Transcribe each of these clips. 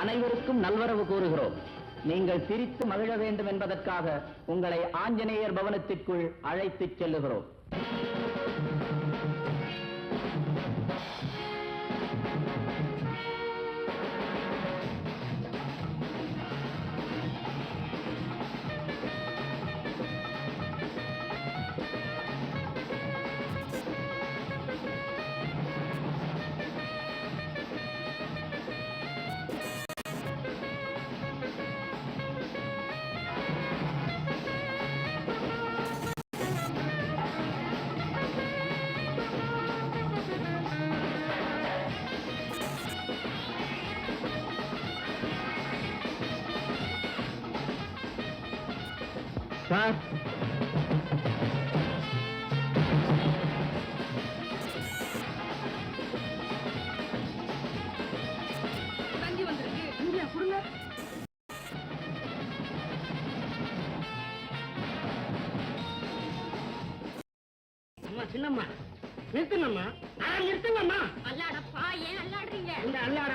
அனைவருக்கும் நல்வரவு கூறுகிறோம். நீங்கள் சிரித்து மகிழ வேண்டும் என்பதற்காக உங்களை ஆஞ்சநேயர் பவனத்திற்குள் அழைத்துச் செல்லுகிறோம். சின்னம்மா. நிறுத்துங்கம்மா. ஆ நிறுத்துங்கம்மா. அல்லாடப்பா ஏன் அல்லாடுறீங்க? இந்த அல்லாட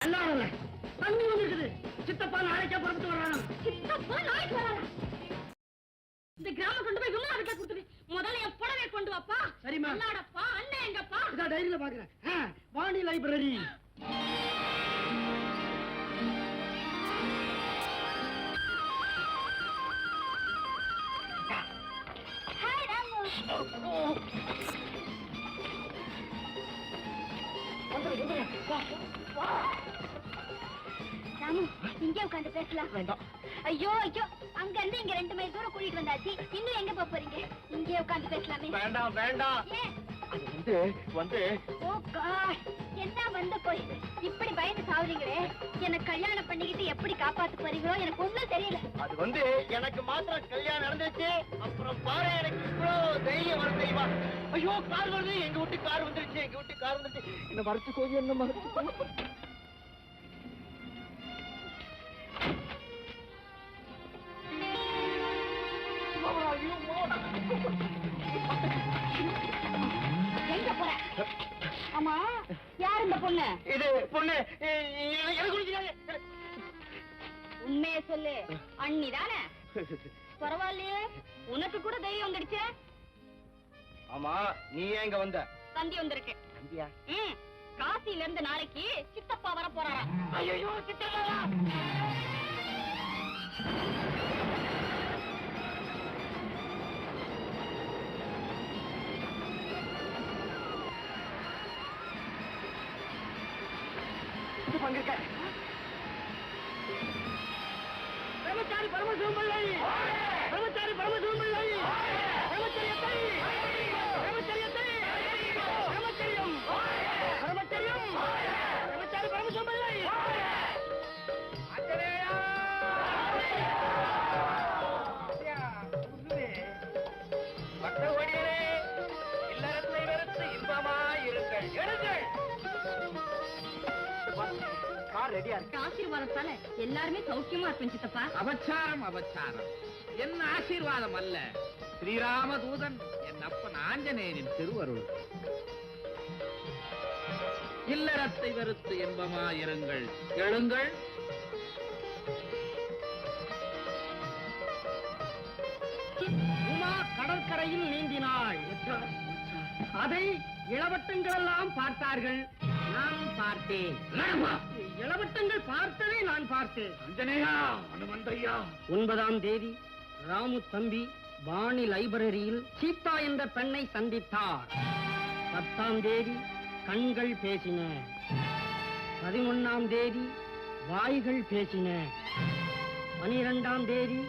அல்லாடல. தண்ணி வந்துருக்குது. சித்தப்பா நாளைக்கே புறப்பட்டு வர்றாங்க சித்தப்பா நாளைக்கு வரானா இந்த கிராமம் கொண்டு போய் விமலா கிட்ட கொடுத்துரு முதல்ல என் புடவை கொண்டு சரிம்மா. அல்லாடப்பா அண்ணன் எங்கப்பா? இதா டைரியில பாக்குறேன். வாணி லைப்ரரி. ராமு. ராமு இங்கே உட்காந்து பேசலாம். வேண்டாம். ஐயோ ஐயோ அங்க இருந்து இங்க ரெண்டு மைல் தூரம் கூட்டிட்டு வந்தாச்சு. இன்னும் எங்க போக போறீங்க? இங்கே உட்காந்து பேசலாமே. வேண்டாம் வேண்டாம். வந்து வந்து. ஓ காட் என்ன வந்து போய் இப்படி பயந்து சாவுறீங்களே. என்ன கல்யாணம் பண்ணிக்கிட்டு எப்படி காப்பாத்த போறீங்களோ எனக்கு ஒண்ணும் தெரியல. அது வந்து எனக்கு மாத்திரம் கல்யாணம் நடந்துச்சு. அப்புறம் பாரு எனக்கு இவ்வளவு தைரியம் வர தெரியுமா? ஐயோ கார் வருது. எங்க வீட்டு கார் வந்துருச்சு எங்க வீட்டு கார் வந்துருச்சு. என்ன மறைச்சுக்கோ என்ன மறைச்சுக்கோ எங்க போற? ஆமா யார் இந்த பொண்ணு? இது பொண்ணு உண்மைய சொல்லு அண்ணி தானே? பரவாயில்லையே உனக்கு கூட தைரியம் வந்துடுச்சு. ஆமா நீ ஏன் இங்க வந்த? தந்தி வந்திருக்கு. தம்பியா ம் காசில இருந்து நாளைக்கு சித்தப்பா வர போறாரா ஐயோ சித்தலா பரமசிவம் பிள்ளை. பிரம்மச்சாரி பரமசிவம் பிள்ளை. கார் ரெடியா இருக்கு. ஆசீர்வாதத்தால எல்லாருமே சௌக்கியமா இருப்பேன் சித்தப்பா. அபச்சாரம் அபச்சாரம். என் ஆசீர்வாதம் அல்ல. ஸ்ரீராமதூதன் என் அப்பன் ஆஞ்சநேயனின் திருவருள். இல்லறத்தை வெறுத்து இன்பமாயிருங்கள் எழுங்கள். உமா கடற்கரையில் நீந்தினாள். அதை இளவட்டங்கள் எல்லாம் பார்த்தார்கள். நானும் பார்த்தேன். இளவட்டங்கள் பார்த்ததை நான் பார்த்தேன். அனுமந்தையா? ஒன்பதாம் தேதி ராமு தம்பி வாணி லைப்ரரியில் சீதா என்ற பெண்ணை சந்தித்தார். பத்தாம் தேதி கண்கள் பேசின. பதினொன்னாம் தேதி வாய்கள் பேசின. பனிரெண்டாம் தேதி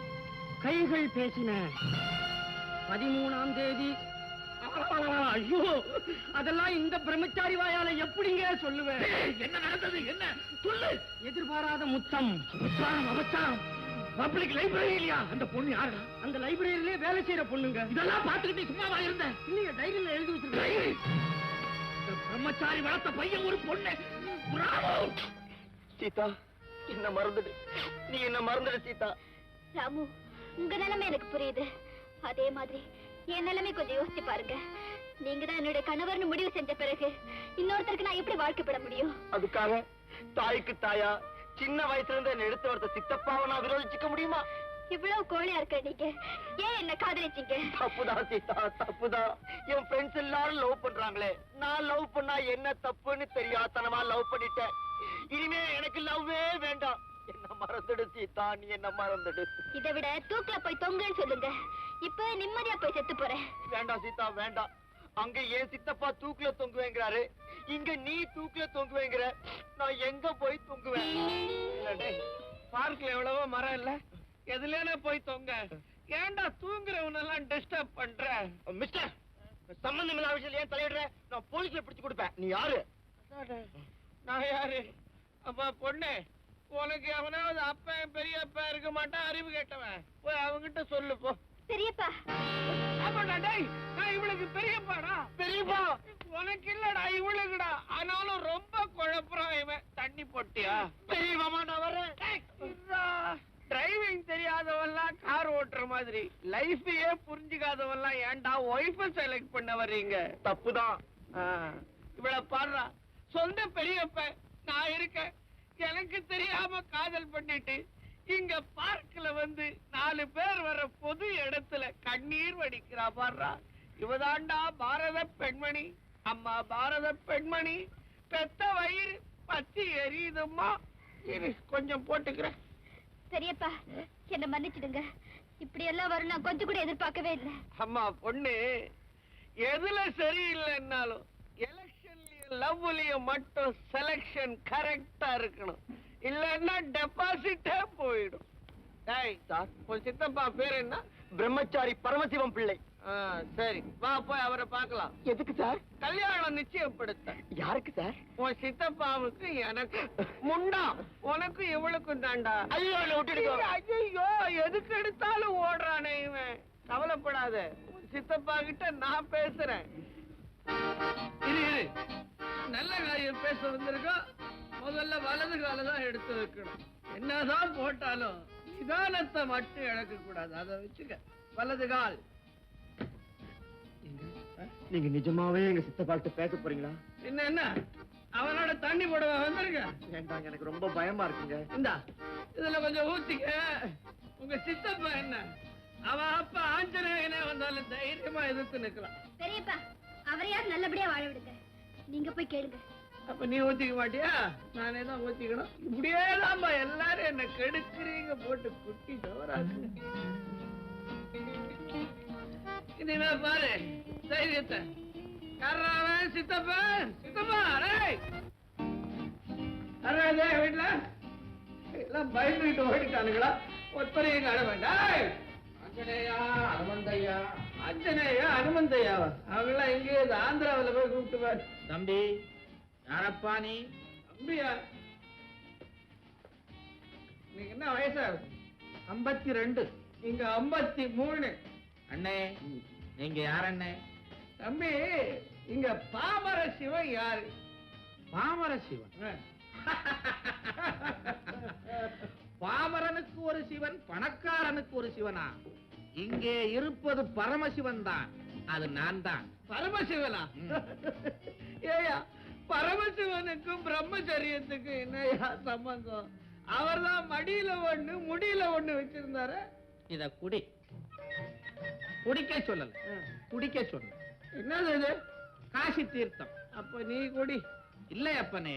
கைகள் பேசின. பதிமூணாம் தேதி ஐயோ அதெல்லாம் இந்த பிரம்மச்சாரி வாயால எப்படிங்க சொல்லுவேன்? என்ன நடந்தது? என்ன? சொல்லு. எதிர்பாராத முத்தம். அபச்சாரம் அபச்சாரம். பப்ளிக் லைப்ரரி இல்லையா? அந்த பொண்ணு யாருடா? அந்த லைப்ரரியிலே வேலை செய்யற பொண்ணுங்க. இதெல்லாம் பார்த்துக்கிட்டு நீ சும்மாவா இருந்த? இல்லைங்க டைரியில எழுதி வச்சிருக்கேன். பிரம்மச்சாரி வளர்த்த பையன் ஒரு பொண்ணு! சீதா என்ன மறந்துடு. நீ என்ன மறந்துடு சீதா. ராமு உங்க நிலைமை எனக்கு புரியுது. அதே மாதிரி என் நிலைமை கொஞ்சம் யோசிச்சு பாருங்க. நீங்க தான் என்னுடைய கணவர்னு முடிவு செஞ்ச பிறகு இன்னொருத்தருக்கு நான் எப்படி வாழ்க்கைப்பட முடியும்? அதுக்காக தாய்க்கு தாயா சின்ன வயசுல இருந்து என்ன எடுத்து வரத சித்தப்பாவை நான் விரோதிச்சுக்க முடியுமா? இவ்வளவு கோழையா இருக்க நீங்க. ஏன் என்ன காதலிச்சீங்க? தப்புதான் சீதா தப்புதான். என் ஃப்ரெண்ட்ஸ் எல்லாரும் லவ் பண்றாங்களே. நான் லவ் பண்ணா என்ன தப்புன்னு தெரியாதனமா லவ் பண்ணிட்டேன். இனிமே எனக்கு லவ்வே வேண்டாம். என்ன மறந்துடு சீதா நீ என்ன மறந்துடு. இதை விட தூக்குல போய் தொங்குன்னு சொல்லுங்க. இப்ப நிம்மதியா போய் செத்து போறேன். வேண்டாம் சீதா வேண்டாம். அங்க என் சித்தப்பா தூக்குல தொங்குவேங்கிறாரு. இங்க நீ தூக்குல தொங்குவேங்கிற. நான் எங்க போய் தொங்குவேன்? பார்க்ல எவ்வளவோ மரம் இல்ல. எதுலயே போய் தொங்க. ஏன்டா தூங்குறவனெல்லாம் டிஸ்டர்ப் பண்ற? மிஸ்டர் சம்பந்தம் இல்லாத விஷயம் ஏன் தலையிடுற? நான் போலீஸ்ல பிடிச்சு கொடுப்பேன். நீ யாரு? நான் யாரு? அப்பா பொண்ணு. உனக்கு எவனாவது அப்பன் பெரியப்பா இருக்க மாட்டான் அறிவு கேட்டவன். போய் அவங்கிட்ட சொல்லு போ. பெரியப்பா. ஆமாடா டேய் நான் இவளுக்கு பெரியப்பாடா. பெரியப்பா? உனக்கு இல்லடா இவளுக்குடா. ஆனாலும் ரொம்ப குழப்பறான் இவன். தண்ணி போட்டியா? பெரியமாமா நான் வரேன் டிரைவிங் தெரியாதவன்லாம் கார் ஓட்டுற மாதிரி. லைஃபையே புரிஞ்சுக்காதவன்லாம் ஏன்டா ஒய்ஃப செலக்ட் பண்ண வர்றீங்க? தப்புதான். இவள பாடுறா. சொந்த பெரியப்ப நான் இருக்கேன். எனக்கு தெரியாம காதல் பண்ணிட்டு இங்க பார்க்ல வந்து நாலு பேர் வர பொது இடத்துல கண்ணீர் வடிக்கிறா பாடுறா இவதாண்டா பாரத பெண்மணி. அம்மா பாரத பெண்மணி. பெத்த வயிறு பத்தி எரியுதும்மா. இரு கொஞ்சம் போட்டுக்கிறேன் பெரியப்பா என்ன மன்னிச்சிடுங்க. இப்படி எல்லாம் வரும் நான் கொஞ்சம் கூட எதிர்பார்க்கவே இல்லை. அம்மா பொண்ணு எதுல சரியில்லைன்னாலும் எலெக்ஷன்லயும் லவ்லயும் மட்டும் செலக்ஷன் கரெக்டா இருக்கணும். இல்லன்னா டெபாசிட்டே போயிடும். டேய் சார் உன் சித்தப்பா பேர் என்ன? பிரம்மச்சாரி பரமசிவம் பிள்ளை. ஆ, சரி வா போய் அவரை பார்க்கலாம். எதுக்கு சார்? கல்யாணம் நிச்சயப்படுத்த யாருக்கு சார்? உன் சித்தப்பாவுக்கு எனக்கு முண்டா. உனக்கு இவளுக்கும் தாண்டா. ஐயோ ஐயோ எதுக்கு எடுத்தாலும் ஓடுறானே இவன். கவலைப்படாத. உன் சித்தப்பா கிட்ட நான் பேசுறேன். நல்ல காரியம் பேச வந்திருக்கோம். முதல்ல வலது கால தான் எடுத்து வைக்கணும். என்னதான் போட்டாலும் நிதானத்தை மட்டும் இழக்க கூடாது அதை வச்சுக்க. வலது கால். நீங்க நிஜமாவே எங்க சித்தப்பா கிட்ட பேச போறீங்களா? என்ன என்ன அவனோட தண்ணி போட வந்திருக்க வேண்டாங்க எனக்கு ரொம்ப பயமா இருக்குங்க. இந்தா இதுல கொஞ்சம் ஊத்திக்க. உங்க சித்தப்பா என்ன? அவன் அப்பா ஆஞ்சநேயனே வந்தாலும் தைரியமா எதிர்த்து நிக்கலாம். பெரியப்பா அவரையாவது நல்லபடியா வாழ விடுங்க. நீங்க போய் கேளுங்க. அப்ப நீ ஊத்திக்க மாட்டியா? நானே தான் ஊத்திக்கணும் இப்படியே தான்ப்பா எல்லாரும் என்ன கெடுக்கிறீங்க போட்டு குட்டி தவறாக்குங்க இனிமே பாரு. தைரியத்தை. கர்றாவன் சித்தப்பா சித்தப்பா டேய் அறாதே வீட்டுல. எல்லாம் பயந்துகிட்டு ஓடிட்டானுங்களா? ஒத்தரையும் காண வேண்டாம். அஞ்சனேயா அனுமந்தையா. அஞ்சனேயா அனுமந்தையாவா அவங்களாம் எங்கேயோ ஆந்திராவுல போய் கூப்பிட்டு தம்பி யாரப்பா நீ? தம்பியா நீங்க என்ன வயசாகுது ஐம்பத்தி ரெண்டு இங்க ஐம்பத்தி மூணு அண்ணே நீங்க யார் அண்ணே? தம்பி இங்க பாமர சிவன் யாரு? பாமர சிவன்? பாமரனுக்கு ஒரு சிவன் பணக்காரனுக்கு ஒரு சிவனா? இங்கே இருப்பது பரமசிவன் தான். அது நான் தான். பரமசிவனா. ஏயா பரமசிவனுக்கும் பிரம்மச்சரியத்துக்கும் என்னையா சம்பந்தம்? அவர்தான் மடியில ஒண்ணு முடியில ஒண்ணு வச்சிருந்தாரு. இத குடி. குடிக்க சொல்லல. குடிக்க சொன்ன என்னது இது? காசி தீர்த்தம். அப்ப நீ குடி. இல்லை அப்பனே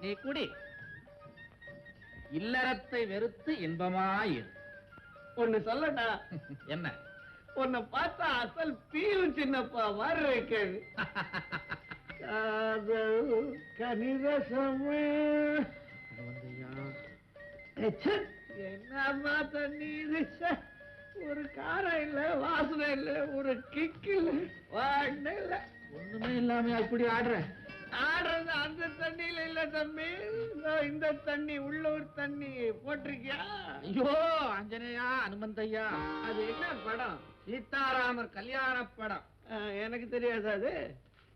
நீ குடி. இல்லறத்தை வெறுத்து இன்பமாயிரு. ஒண்ணு சொல்லட்டா? என்ன? உன்னை பார்த்தா அசல் பீயும் சின்னப்பா மாதிரி இருக்காது காதல் கனிரசமே. என்னம்மா தண்ணி இது ச்சே. ஒரு காரம் இல்ல வாசனை இல்ல ஒரு கிக் இல்ல வாண்ணே இல்ல. ஒண்ணுமே இல்லாம அப்படி ஆடுற? ஆடுறது அந்த தண்ணியில இல்ல தம்பி. இந்த தண்ணி உள்ளூர் தண்ணி போட்டிருக்கியா? ஐயோ ஆஞ்சநேயா அனுமந்தையா. அது என்ன படம்? சீதாராமர் கல்யாண படம். எனக்கு தெரியாது அது.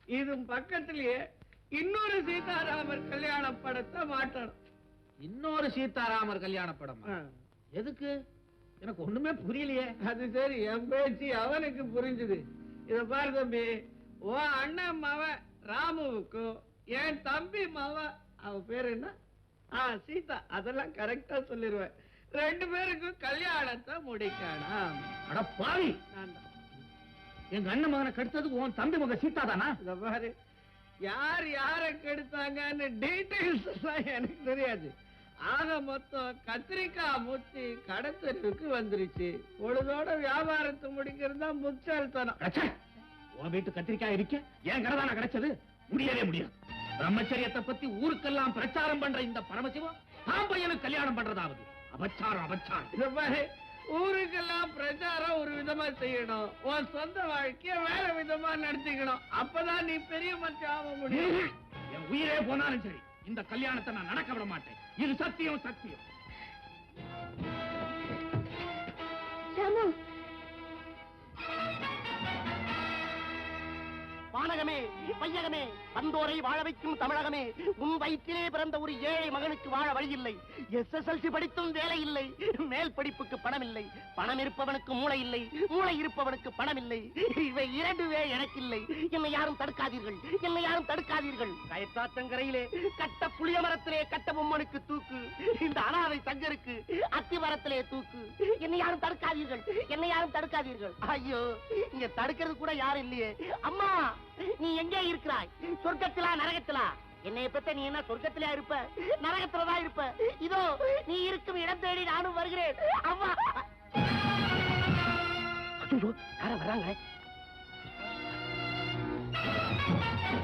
இது பக்கத்திலேயே இன்னொரு சீதாராமர் கல்யாண படத்தை மாட்டணும் இன்னொரு சீதாராமர் கல்யாண படம் எதுக்கு? எனக்கு ஒண்ணுமே புரியலையே. அது சரி என் பேச்சு அவனுக்கு புரிஞ்சுது. இத பாரு தம்பி ஓ அண்ணன் மவ ராமுவுக்கும் என் தம்பி மவ அவ பேர் என்ன? ஆ சீதா. அதெல்லாம் கரெக்டா சொல்லிருவேன். ரெண்டு பேருக்கும் கல்யாணத்தை முடிக்கணும். அட பாவி! நான் தான். எங்க அண்ணன் மகனை கெடுத்தது உன் தம்பி மக சீதா தானா? பாரு யார் யார கெடுத்தாங்கன்னு எல்லாம் எனக்கு தெரியாது. ஆக மொத்தம் கத்திரிக்காய் முத்தி கடத்தலுக்கு வந்துருச்சு. பொழுதோட வியாபாரத்தை முடிக்கிறது தான் முச்சால்தனம் உன் வீட்டு கத்திரிக்காய் இருக்க. என் கடை தானே கிடைச்சது? முடியவே முடியாது. பிரம்மச்சரியத்தை பத்தி ஊருக்கெல்லாம் பிரச்சாரம் பண்ற இந்த பரமசிவம் தான் பையனுக்கு கல்யாணம் பண்றதாவது. அபச்சாரம் அபச்சாரம். இத விதமா செய்யணும் உன் சொந்த வாழ்க்கைய வேற விதமா நடத்திக்கணும். அப்பதான் நீ பெரிய மனுஷன் ஆக முடியும். என் உயிரே போனாலும் சரி இந்த கல்யாணத்தை நான் நடக்க விட மாட்டேன். இது சத்தியம் சத்தியம். ராமு. வானகமே வையகமே வந்தோரை வாழ வைக்கும் தமிழகமே. உன் வயிற்றிலே பிறந்த ஒரு ஏழை மகனுக்கு வாழ வழியில்லை. எஸ்எஸ்எல்சி படித்தும் வேலை இல்லை மேல் படிப்புக்கு பணம் இல்லை பணம் இருப்பவனுக்கு மூளை இல்லை. மூளை இருப்பவனுக்கு பணம் இல்லை இவை இரண்டுவே எனக்கு இல்லை என்னை யாரும் தடுக்காதீர்கள். என்னை யாரும் தடுக்காதீர்கள். கயத்தாத்தங்கரையிலே கட்ட புளிய மரத்திலே கட்ட பொம்மனுக்கு தூக்கு. இந்த அனாதை சங்கருக்கு அத்தி மரத்திலே தூக்கு. என்னை யாரும் தடுக்காதீர்கள். என்னை யாரும் தடுக்காதீர்கள். ஐயோ இங்க தடுக்கிறது கூட யாரும் இல்லையே. அம்மா நீ எங்கே இருக்கிறாய்? சொர்க்கத்திலா நரகத்திலா? என்னைய பத்த நீ என்ன சொர்க்கத்திலா இருப்ப? நரகத்துலதான் இருப்ப. இதோ நீ இருக்கும் இடம் தேடி நானும் வருகிறேன். அம்மா யார வர்றாங்க?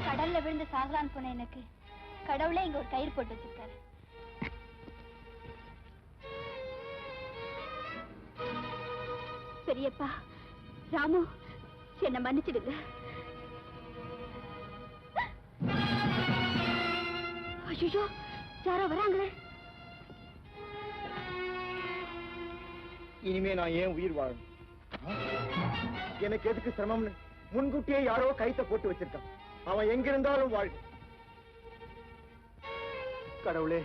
கடல்ல விழுந்து சாகலான்னு போன எனக்கு. கடவுளே இங்க ஒரு கயிறு போட்டு வச்சிருக்காரு. பெரியப்பா ராமு என்ன மன்னிச்சிடுங்க. ஐயோ யாரோ வராங்களே. இனிமே நான் ஏன் உயிர் வாழணும் எனக்கு எதுக்கு சிரமம்னு? முன்கூட்டியே யாரோ கைத்த போட்டு வச்சிருக்கான். அவன் எங்க இருந்தாலும் வாழ். கடவுளே.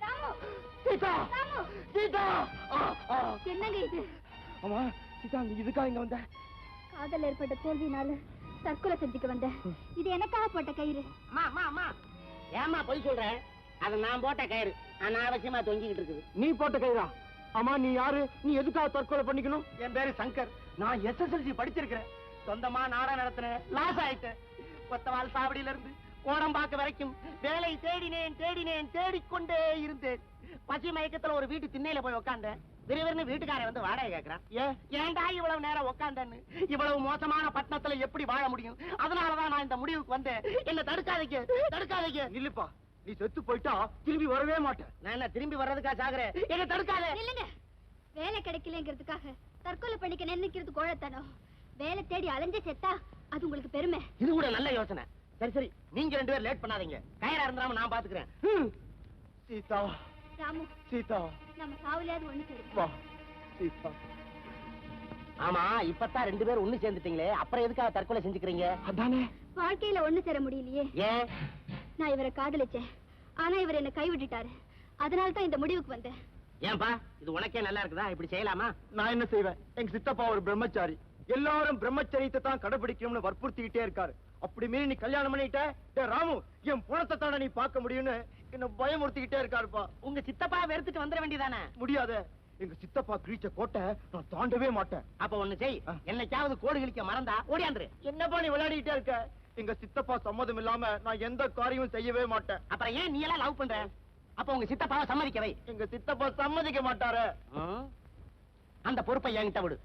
ராமு! சீதா! ராமு! சீதா! ஆ, ஆ. என்னங்க இது? அம்மா சீதா நீ இதுக்கா இங்க வந்த? காதல் ஏற்பட்ட தோல்வினால தற்கொலை செஞ்சுக்க வந்தேன் இது எனக்காக போட்ட கயிறு. ஏம்மா பொய் சொல்ற? அது நான் போட்ட கயிறு. அனாவசியமா தொங்கிக்கிட்டு இருக்குது. நீ போட்ட கைதா அம்மா நீ யாரு? நீ எதுக்காக தற்கொலை பண்ணிக்கணும்? என் பேரு சங்கர். நான் எஸ்எஸ்எல்சி படிச்சிருக்கிறேன். சொந்தமா நாடகம் நடத்தினேன். லாஸ் ஆயிட்டேன். கொத்தவால் சாவடியில இருந்து கோடம்பாக்க வரைக்கும் வேலை தேடினேன் தேடினேன் தேடிக்கொண்டே இருந்தேன். பசி மயக்கத்துல ஒரு வீட்டு திண்ணையில போய் உட்காந்தேன் விறுவிறுன்னு வீட்டுக்காரன் வந்து வாடகை கேக்குறான். ஏன் ஏன்டா இவ்வளவு நேரம் உட்காந்தேன்னு இவ்வளவு மோசமான பட்டணத்துல எப்படி வாழ முடியும்? அதனாலதான் நான் இந்த முடிவுக்கு வந்தேன். என்ன தடுக்காதீங்க தடுக்காதீங்க. நில்லுப்பா நீ செத்து போயிட்டா திரும்பி வரவே மாட்டேன். நான் என்ன திரும்பி வர்றதுக்கா சாகுறேன் என்ன தடுக்காத. இல்லைங்க வேலை கிடைக்கலங்கிறதுக்காக தற்கொலை பண்ணிக்க நினைக்கிறது கோழத்தனம். வேலை தேடி அலைஞ்ச செத்தா அது உங்களுக்கு பெருமை. இது கூட நல்ல யோசனை. சரி சரி நீங்க ரெண்டு பேரும் லேட் பண்ணாதீங்க. கயிறா இருந்தாம நான் பாத்துக்கிறேன். சீதா ராமு. சீதா. நம்ம சாவுலையாவது ஒண்ணு வா சீதா. ஆமா இப்பதான் ரெண்டு பேரும் ஒண்ணு சேர்ந்துட்டீங்களே. அப்புறம் எதுக்காக தற்கொலை செஞ்சுக்கிறீங்க? அதானே. வாழ்க்கையில ஒண்ணு சேர முடியலையே. ஏன்? நான் இவரை காதலிச்சேன். ஆனா இவர் என்ன கைவிட்டுட்டாரு. அதனால தான் இந்த முடிவுக்கு வந்தேன். ஏன்பா இது உனக்கே நல்லா இருக்குதா? இப்படி செய்யலாமா? நான் என்ன செய்வேன்? எங்க சித்தப்பா ஒரு பிரம்மச்சாரி. எல்லாரும் பிரம்மச்சரியத்தை தான் கடைபிடிக்கணும்னு வற்புறுத்திக்கிட்டே இருக்காரு. அப்படி மீறி நீ கல்யாணம் பண்ணிட்ட? ராமு என் புணத்தை தானே நீ பார்க்க முடியும்னு? என்ன பயமுறுத்திக்கிட்டே இருக்காருப்பா. உங்க சித்தப்பா வெறுத்துட்டு வந்துட வேண்டியதானே? முடியாத. எங்க சித்தப்பா கிழிச்ச கோட்டை நான் தாண்டவே மாட்டேன். அப்ப ஒண்ணு செய். என்னைக்காவது கோடு கிழிக்க மறந்தா ஓடியாந்துரு. என்னப்பா நீ விளையாடிட்டே இருக்க? எங்க சித்தப்பா சம்மதம் இல்லாம நான் எந்த காரியமும் செய்யவே மாட்டேன். அப்புறம் ஏன் நீ எல்லாம் லவ் பண்ற? அப்ப உங்க சித்தப்பாவை சம்மதிக்க வை. எங்க சித்தப்பா சம்மதிக்க மாட்டாரு. அந்த பொறுப்பை என்கிட்ட விடு.